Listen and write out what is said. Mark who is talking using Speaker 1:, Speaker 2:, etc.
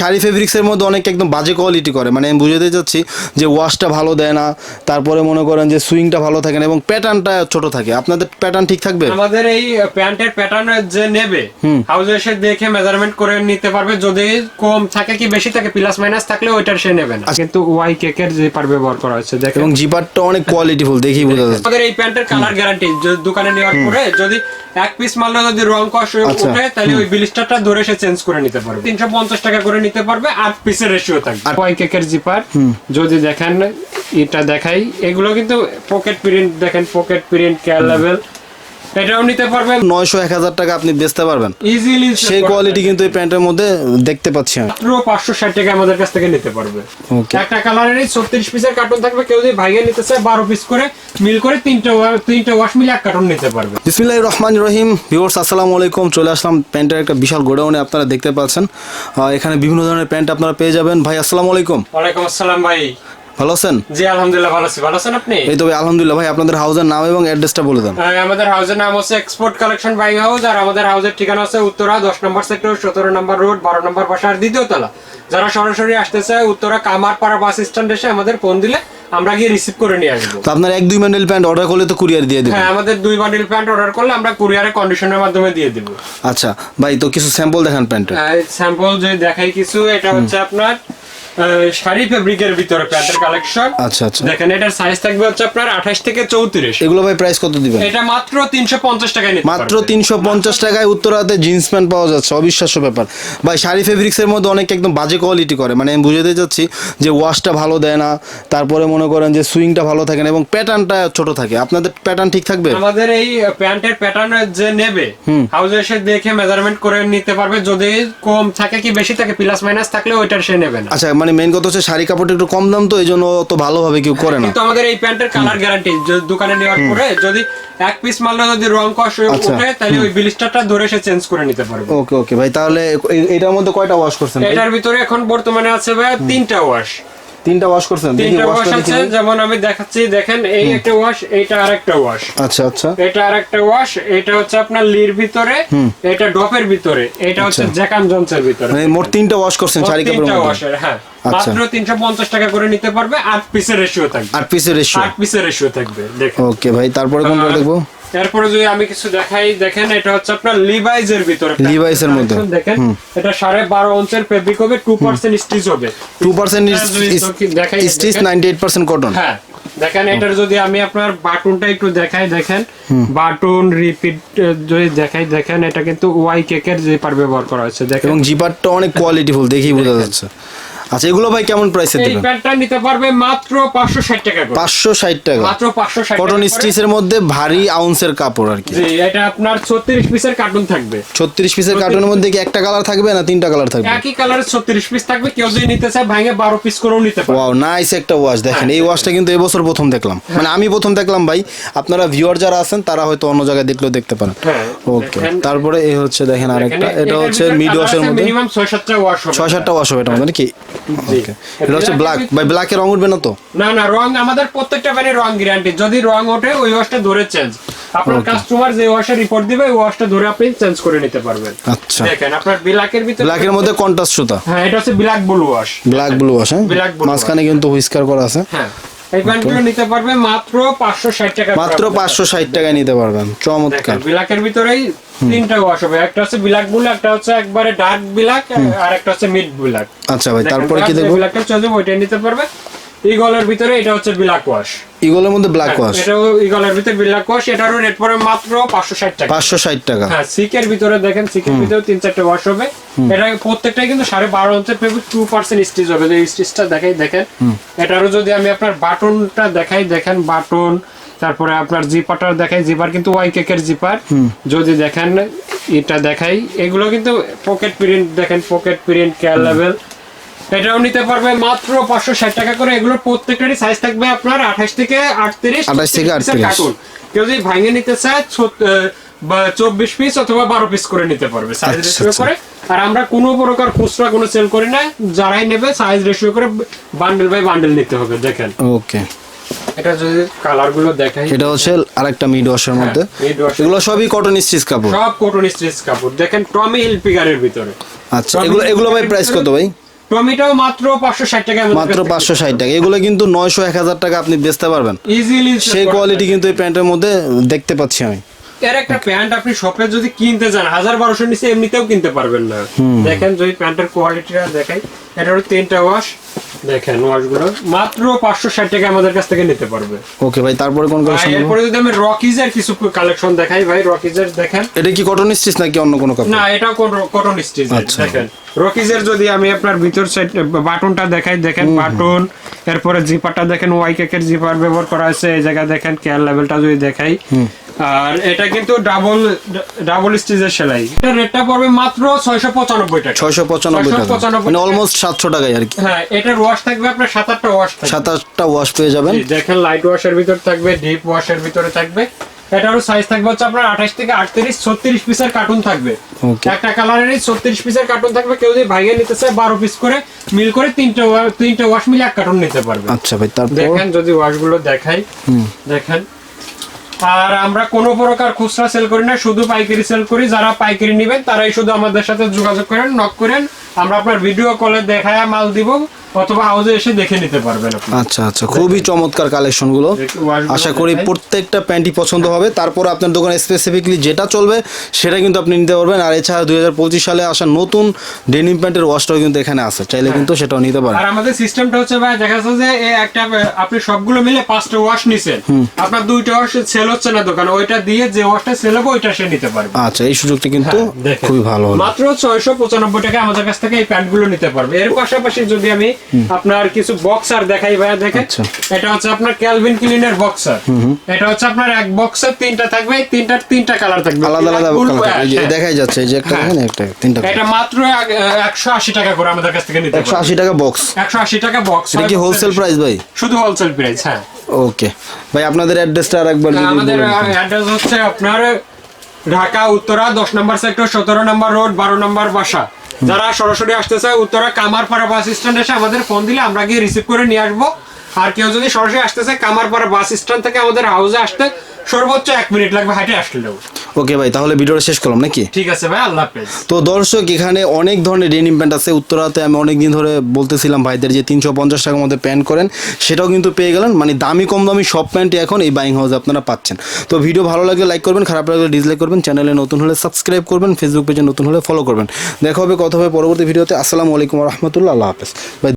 Speaker 1: শাড়ি ফেব্রিক্সের মধ্যে অনেক একদম বাজে কোয়ালিটি করে। মানে আমি বুঝাতে চাচ্ছি যে ওয়াশটা ভালো দেয় না তারপরে মনে করেন যে সুইংটা ভালো থাকে না এবং প্যাটার্নটা ছোট থাকে। আপনাদের প্যাটার্ন ঠিক থাকবে?
Speaker 2: আমাদের এই প্যান্টের প্যাটার্ন যে নেবে হাউসে এসে দেখে মেজারমেন্ট করে নিতে পারবে। যদি কম থাকে কি বেশি থাকে প্লাস মাইনাস থাকলে ওইটার সে নেবে না। কিন্তু ওয়াই কেকের যে পার ব্যবহার করা হয়েছে দেখেন।
Speaker 1: এবং জিপারটা অনেক কোয়ালিটিফুল দেখেই বোঝা যাচ্ছে।
Speaker 2: আমাদের এই প্যান্টের কালার গ্যারান্টি দোকানে নেওয়ার পরে যদি এক পিস মারলে যদি রং কষ
Speaker 1: আচ্ছা।
Speaker 2: ওঠে তাহলে ওই বিলিস্টারটা ধরে সে চেঞ্জ করে নিতে পারবে। তিনশো পঞ্চাশ টাকা করে নিতে পারবে আট পিসের রেশিও থাকবে। আর কয় কেকের জিপার যদি দেখেন এটা দেখাই। এগুলো কিন্তু পকেট প্রিন্ট দেখেন পকেট প্রিন্ট কেয়ার লেভেল এটাও নিতে পারবে
Speaker 1: নয়শো এক হাজার টাকা আপনি বেচতে পারবেন।
Speaker 2: ইজিলি
Speaker 1: সেই কোয়ালিটি কিন্তু এই প্যান্টের মধ্যে দেখতে পাচ্ছি আমি।
Speaker 2: টাকা আমাদের কাছ থেকে নিতে পারবে. একটা পিসের কার্টুন থাকবে কেউ যদি নিতে চায় বারো পিস করে মিল করে তিনটে তিনটে ওয়াশ মিলে এক কার্টুন নিতে পারবে।
Speaker 1: বিসমিল্লাহ রহমান রহিম। ভিউর্স আসসালামু আলাইকুম। চলে আসলাম প্যান্টের একটা বিশাল গোডাউনে আপনারা দেখতে পাচ্ছেন। এখানে বিভিন্ন ধরনের প্যান্ট আপনারা পেয়ে যাবেন। ভাই আসসালামু আলাইকুম।
Speaker 2: ওয়ালাইকুম আসসালাম ভাই।
Speaker 1: ভালো আছেন?
Speaker 2: জি আলহামদুলিল্লাহ ভালো আছি। ভালো আছেন আপনি?
Speaker 1: এই তো আলহামদুলিল্লাহ ভাই আপনাদের হাউসের নাম এবং অ্যাড্রেসটা বলে দেন।
Speaker 2: আমাদের হাউসের নাম হচ্ছে এক্সপোর্ট কালেকশন বাইং হাউস আর আমাদের হাউসের ঠিকানা উত্তরা দশ নম্বর সেক্টর সতেরো নম্বর রোড বারো নম্বর বাসার দ্বিতীয় তলা। যারা সরাসরি আসতে চায় উত্তরা কামারপাড়া বাস স্ট্যান্ড এসে আমাদের ফোন দিলে আমরা গিয়ে রিসিভ করে নিয়ে আসব।
Speaker 1: তো আপনার এক দুই ম্যান্ডেল প্যান্ট অর্ডার করলে তো কুরিয়ার দিয়ে দেবেন
Speaker 2: হ্যাঁ আমাদের দুই বান্ডিল প্যান্ট অর্ডার করলে আমরা কুরিয়ারে কন্ডিশনের মাধ্যমে দিয়ে দিব।
Speaker 1: আচ্ছা ভাই তো কিছু স্যাম্পল দেখান প্যান্টের
Speaker 2: স্যাম্পল যে দেখাই কিছু এটা হচ্ছে আপনার শাড়ি ফেব্রিকের ভিতরে প্যান্টের কালেকশন
Speaker 1: আচ্ছা আচ্ছা।
Speaker 2: দেখেন এটার সাইজ থাকবে হচ্ছে আপনার আঠাশ থেকে চৌত্রিশ।
Speaker 1: এগুলো ভাই প্রাইস কত দিবেন?
Speaker 2: এটা মাত্র তিনশো পঞ্চাশ টাকায় নিতে
Speaker 1: মাত্র
Speaker 2: পারবে।
Speaker 1: তিনশো পঞ্চাশ টাকায় উত্তরাতে জিন্স প্যান্ট পাওয়া যাচ্ছে অবিশ্বাস্য ব্যাপার। ভাই শাড়ি ফেব্রিক্সের মধ্যে অনেক একদম বাজে কোয়ালিটি করে। মানে আমি বুঝাতে চাচ্ছি যে ওয়াশটা ভালো দেয় না তারপরে মনে করেন যে সুইংটা ভালো থাকে না এবং প্যাটার্নটা ছোট থাকে। আপনাদের প্যাটার্ন ঠিক থাকবে?
Speaker 2: আমাদের এই প্যান্টের প্যাটার্ন যে নেবে হাউসে এসে দেখে মেজারমেন্ট করে নিতে পারবে। যদি কম থাকে কি বেশি থাকে প্লাস মাইনাস থাকলে ওইটার সে নেবে না।
Speaker 1: আচ্ছা মানে মেন কথা হচ্ছে শাড়ি কাপড় একটু কম দাম তো এই জন্য অত ভালোভাবে কেউ করে না।
Speaker 2: কিন্তু আমাদের এই প্যান্টের কালার গ্যারান্টি দোকানে নেওয়ার পরে যদি এক পিস মারলে যদি রং কষ
Speaker 1: হয়ে
Speaker 2: ওঠে তাহলে ওই বিলিস্টারটা ধরে সে চেঞ্জ করে নিতে পারবে।
Speaker 1: ওকে ওকে। ভাই তাহলে এটার মধ্যে কয়টা ওয়াশ করছেন
Speaker 2: এটার ভিতরে এখন বর্তমানে আছে ভাই তিনটা ওয়াশ
Speaker 1: তিনটা ওয়াশ করছেন?
Speaker 2: তিনটা ওয়াশ আছে যেমন আমি দেখাচ্ছি দেখেন এই একটা ওয়াশ এইটা আরেকটা ওয়াশ
Speaker 1: আচ্ছা আচ্ছা।
Speaker 2: এটা আরেকটা ওয়াশ এটা হচ্ছে আপনার লির ভিতরে এটা ডপের ভিতরে এটা হচ্ছে জ্যাকান জনসের ভিতরে।
Speaker 1: মানে মোট তিনটা ওয়াশ করছেন শাড়ি কাপড়ের মধ্যে?
Speaker 2: ওয়াশের হ্যাঁ।
Speaker 1: আচ্ছা।
Speaker 2: মাত্র তিনশো পঞ্চাশ টাকা করে নিতে পারবে আট পিসের রেশিও থাকবে।
Speaker 1: আট পিসের রেশিও
Speaker 2: আট পিসের রেশিও থাকবে দেখুন।
Speaker 1: ওকে ভাই তারপরে কোনটা দেখব?
Speaker 2: এরপরে যদি আমি কিছু দেখাই দেখেন এটা হচ্ছে আপনার লিভাইজ এর ভিতরে।
Speaker 1: Levi's এর মধ্যে।
Speaker 2: দেখেন এটা সাড়ে বারো অঞ্চের ফেব্রিক হবে টু পার্সেন্ট স্টিচ হবে।
Speaker 1: টু পার্সেন্ট
Speaker 2: এটা দেখাই
Speaker 1: স্টিচ
Speaker 2: দেখেন।
Speaker 1: নাইনটি এইট পার্সেন্ট কটন
Speaker 2: হ্যাঁ দেখেন এটার যদি আমি আপনার বাটনটা একটু দেখাই দেখেন। বাটন রিপিট যদি দেখাই দেখেন এটা কিন্তু ওয়াই কেকের যে পার ব্যবহার করা হয়েছে দেখেন।
Speaker 1: এবং জিপারটা অনেক কোয়ালিটিফুল দেখেই বোঝা যাচ্ছে। আচ্ছা এগুলো ভাই কেমন প্রাইসে দিবেন এই
Speaker 2: প্যান্টটা নিতে পারবে মাত্র পাঁচশো ষাট টাকা করে।
Speaker 1: পাঁচশো ষাট টাকা।
Speaker 2: মাত্র পাঁচশো ষাট
Speaker 1: কটন স্টিচের মধ্যে ভারী আউন্সের কাপড় আর কি।
Speaker 2: জি এটা আপনার ছত্রিশ পিসের কার্টুন থাকবে।
Speaker 1: ছত্রিশ পিসের কার্টনের মধ্যে কি একটা কালার থাকবে না তিনটা কালার থাকবে?
Speaker 2: একই কালারের ছত্রিশ পিস থাকবে কেউ যদি নিতে চায় ভাঙে বারো পিস করেও নিতে পারে
Speaker 1: ওয়াও নাইস একটা ওয়াশ দেখেন এই ওয়াশটা কিন্তু এবছর প্রথম দেখলাম। মানে আমি প্রথম দেখলাম ভাই আপনারা ভিউয়ার যারা আছেন তারা হয়তো অন্য জায়গায় দেখলেও দেখতে পারেন।
Speaker 2: হ্যাঁ,
Speaker 1: ওকে তারপরে এই হচ্ছে দেখেন আরেকটা। এটা হচ্ছে মিড ওয়াশের মধ্যে।
Speaker 2: minimum ছয় সাতটা ওয়াশ হবে।
Speaker 1: ছয় সাতটা ওয়াশ হবে নাকি
Speaker 2: জি।
Speaker 1: ওকে এটা হচ্ছে ব্ল্যাক ভাই ব্ল্যাকে রং উঠবে না তো?
Speaker 2: না না রং আমাদের প্রত্যেকটা প্যানে রং গ্যারান্টি যদি রং ওঠে ওই ওয়াশটা ধরে চেঞ্জ আপনার কাস্টমার যে ওয়াশে রিপোর্ট দিবে ওই ওয়াশটা ধরে আপনি চেঞ্জ করে নিতে পারবেন।
Speaker 1: আচ্ছা।
Speaker 2: দেখেন আপনার ব্ল্যাকের ভিতরে
Speaker 1: ব্ল্যাকের মধ্যে কন্ট্রাস্ট সুতা?
Speaker 2: হ্যাঁ এটা হচ্ছে black blue wash
Speaker 1: black blue wash হ্যাঁ? মাঝখানে কিন্তু হুইস্কার করা আছে।
Speaker 2: হ্যাঁ। এই প্যান্টগুলো নিতে পারবে মাত্র পাঁচশো ষাট টাকা
Speaker 1: মাত্র টাকায় নিতে পারবেন। চমৎকার।
Speaker 2: ব্ল্যাকের ভিতরেই তিনটা ওয়াশ হবে। একটা হচ্ছে ব্ল্যাক ব্লু একটা হচ্ছে একবারে ডার্ক বিলাক আর একটা হচ্ছে মিড বিলাক।
Speaker 1: আচ্ছা ভাই তারপরে কি দেখব?
Speaker 2: ওইটা নিতে পারবে। ইগলের ভিতরে এটা হচ্ছে ব্ল্যাক ওয়াশ
Speaker 1: ইগলের মধ্যে ব্ল্যাক ওয়াশ
Speaker 2: এটাও ইগলের ভিতরে ব্ল্যাক ওয়াশ এটারও রেট পড়ে মাত্র পাঁচশো ষাট টাকা।
Speaker 1: পাঁচশো ষাট টাকা।
Speaker 2: হ্যাঁ সিকের ভিতরে দেখেন সিকের ভিতরে তিন চারটে ওয়াশ হবে। এটা প্রত্যেকটাই কিন্তু সাড়ে বারো ইঞ্চের ফেব্রিক টু পার্সেন্ট স্টিচ হবে। এই স্টিচটা দেখাই দেখেন। এটারও যদি আমি আপনার বাটনটা দেখাই দেখেন বাটন তারপরে আপনার জিপারটা দেখাই জিপার কিন্তু ওয়াই কেকের জিপার যদি দেখেন এটা দেখাই এগুলো কিন্তু পকেট প্রিন্ট দেখেন পকেট প্রিন্ট কেয়ার লেভেল এটাও নিতে পারবে মাত্র পাঁচশো ষাট টাকা করে। এগুলোর প্রত্যেকটারই সাইজ থাকবে আপনার আঠাশ থেকে আটত্রিশ
Speaker 1: 28 থেকে 38
Speaker 2: কার্টুন কেউ যদি ভাঙে নিতে চায় চব্বিশ পিস অথবা বারো পিস করে নিতে পারবে সাইজ
Speaker 1: আচ্ছা,
Speaker 2: রেশিও
Speaker 1: আচ্ছা।
Speaker 2: করে। আর আমরা কোনো প্রকার খুচরা কোনো সেল করি না। যারাই নেবে সাইজ রেশিও করে বান্ডেল বাই বান্ডেল নিতে হবে দেখেন।
Speaker 1: ওকে।
Speaker 2: এটা যদি কালারগুলো দেখাই।
Speaker 1: এটা হচ্ছে আরেকটা মিড ওয়াশের মধ্যে।
Speaker 2: mid wash।
Speaker 1: এগুলো সবই কটন স্টিচ কাপড়।
Speaker 2: সব কটন কাপড়। দেখেন টমি ভিতরে।
Speaker 1: আচ্ছা এগুলো এগুলো ভাই প্রাইস কত ভাই?
Speaker 2: টমেটো মাত্র পাঁচশো ষাট টাকা
Speaker 1: মাত্র পাঁচশো ষাট টাকা। এগুলো কিন্তু নয়শো এক হাজার টাকা আপনি বেচতে পারবেন।
Speaker 2: ইজিলি
Speaker 1: সেই কোয়ালিটি কিন্তু এই প্যান্টের মধ্যে দেখতে পাচ্ছি আমি।
Speaker 2: এর একটা প্যান্ট আপনি শপে যদি কিনতে যান হাজার বারোশো নিচে এমনিতেও কিনতে পারবেন না। দেখেন যদি প্যান্টের কোয়ালিটিটা দেখাই। এটা হলো তিনটা ওয়াশ দেখেন ওয়াশগুলো মাত্র পাঁচশো ষাট টাকা আমাদের কাছ থেকে নিতে পারবে।
Speaker 1: ওকে ভাই তারপরে কোন কালেকশন
Speaker 2: এরপরে যদি আমি রকিজের কিছু কালেকশন দেখাই ভাই রকিজের দেখেন।
Speaker 1: এটা কি কটন স্টিচ নাকি অন্য কোনো কাপড়
Speaker 2: না এটাও কটন স্টিচ। দেখেন। রকিজের যদি আমি আপনার ভিতর সাইড বাটনটা দেখাই দেখেন বাটন এরপরে জিপারটা দেখেন ওয়াই কেকের জিপার ব্যবহার করা হয়েছে এই জায়গায় দেখেন কেয়ার লেভেলটা যদি দেখাই। আর এটা কিন্তু ডাবল ডাবল স্টিচের সেলাই। এটা রেটটা পড়বে মাত্র ছয়শো পঁচানব্বই টাকা।
Speaker 1: ছয়শো পঁচানব্বই টাকা। মানে অলমোস্ট সাতশো টাকায় আর কি।
Speaker 2: হ্যাঁ এটার ওয়াশ থাকবে আপনার সাত আটটা ওয়াশ থাকবে।
Speaker 1: সাত আটটা ওয়াশ পেয়ে যাবেন।
Speaker 2: দেখেন লাইট ওয়াশের ভিতর থাকবে ডিপ ওয়াশের ভিতরে থাকবে। এটারও সাইজ থাকবে হচ্ছে আপনার আঠাশ থেকে আটত্রিশ ছত্রিশ পিসের কার্টুন থাকবে. একটা কালারেরই ছত্রিশ পিসের কার্টুন থাকবে। কেউ যদি ভাইগে নিতে চায় বারো পিস করে মিল করে তিনটা তিনটে ওয়াশ মিলে এক কার্টুন নিতে পারবে।
Speaker 1: আচ্ছা ভাই তারপর?
Speaker 2: দেখেন যদি ওয়াশগুলো দেখাই। দেখেন। আর আমরা কোনো প্রকার খুচরা সেল করি না, শুধু পাইকারি সেল করি। যারা পাইকারি নেবেন, তারাই শুধু আমাদের সাথে যোগাযোগ করেন নক করেন। আমরা আপনার ভিডিও কলে দেখায় মাল দিব। অথবা হাউসে এসে দেখে নিতে পারবেন আপনি।
Speaker 1: আচ্ছা আচ্ছা খুবই চমৎকার আশা করি প্রত্যেকটা প্যান্টই পছন্দ হবে। তারপর আপনার দোকানে স্পেসিফিকলি যেটা চলবে সেটা কিন্তু আপনি নিতে পারবেন। আর এছাড়া দুই হাজার পঁচিশ সালে আসা নতুন ডেনিম প্যান্টের ওয়াশটাও কিন্তু এখানে আছে। চাইলে কিন্তু সেটাও নিতে পারেন।
Speaker 2: আর আমাদের সিস্টেমটা হচ্ছে ভাই দেখা যাচ্ছে যে একটা আপনি সবগুলো মিলে পাঁচটা ওয়াশ নিছেন। আপনার দুইটা ওয়াশ সেল হচ্ছে না দোকানে ওইটা দিয়ে যে ওয়াশটা সেল হবে ওইটা সে নিতে পারবে।
Speaker 1: আচ্ছা এই সুযোগটা কিন্তু
Speaker 2: হ্যাঁ,
Speaker 1: খুবই ভালো হলো।
Speaker 2: মাত্র ছয়শো পঁচানব্বই টাকা আমাদের কাছ থেকে এই প্যান্টগুলো নিতে পারবে। এর পাশাপাশি যদি আমি আপনার কিছু বক্সার দেখাই ভাইয়া দেখেন।
Speaker 1: আচ্ছা।
Speaker 2: এটা হচ্ছে আপনার ক্যালভিন ক্লিনের বক্সার এটা হচ্ছে আপনার এক বক্সার তিনটা থাকবে তিনটার তিনটা কালার থাকবে।
Speaker 1: আলাদা আলাদা
Speaker 2: হ্যাঁ।
Speaker 1: দেখাই যাচ্ছে এই যে একটা
Speaker 2: হ্যাঁ।
Speaker 1: দেখেন একটা তিনটা
Speaker 2: এটা মাত্র একশো আশি টাকা করে আমাদের কাছ থেকে নিতে
Speaker 1: একশো
Speaker 2: পারবে
Speaker 1: আশি টাকা বক্স
Speaker 2: একশো আশি টাকা বক্স
Speaker 1: এটা কি হোলসেল প্রাইস ভাই?
Speaker 2: শুধু হোলসেল প্রাইস হ্যাঁ।
Speaker 1: ওকে ভাই আপনাদের অ্যাড্রেসটা আর একবার যদি
Speaker 2: আমাদের। অ্যাড্রেস হচ্ছে আপনার ঢাকা, উত্তরা, দশ নম্বর সেক্টর, সতেরো নম্বর রোড, বারো নম্বর বাসা। যারা সরাসরি আসতে চায়, উত্তরা কামারপাড়া বাস স্ট্যান্ড এসে আমাদের ফোন দিলে আমরা গিয়ে রিসিভ করে নিয়ে আসব। আর কেউ যদি সরাসরি আসতে চায়, কামারপাড়া বাস স্ট্যান্ড থেকে আমাদের হাউসে আসতে সর্বোচ্চ এক মিনিট লাগবে হাইটে আসলেও
Speaker 1: ওকে ভাই তাহলে ভিডিওটা শেষ করলাম নাকি?
Speaker 2: ঠিক আছে ভাই আল্লাহ হাফেজ।
Speaker 1: তো দর্শক এখানে অনেক ধরনের ডেনিম প্যান্ট আছে। উত্তরাতে আমি অনেক দিন ধরে বলতেছিলাম ভাইদের যে তিনশো পঞ্চাশ টাকার মধ্যে প্যান্ট করেন সেটাও কিন্তু পেয়ে গেলেন। মানে দামি কম দামি সব প্যান্টই এখন এই বাইং হাউসে আপনারা পাচ্ছেন। তো ভিডিও ভালো লাগলে লাইক করবেন খারাপ লাগলে ডিসলাইক করবেন। চ্যানেলে নতুন হলে সাবস্ক্রাইব করবেন ফেসবুক পেজে নতুন হলে ফলো করবেন। দেখা হবে কথা হবে পরবর্তী ভিডিওতে আসসালামু আলাইকুম রহমতুল্লাহ আল্লাহ হাফেজ। ভাই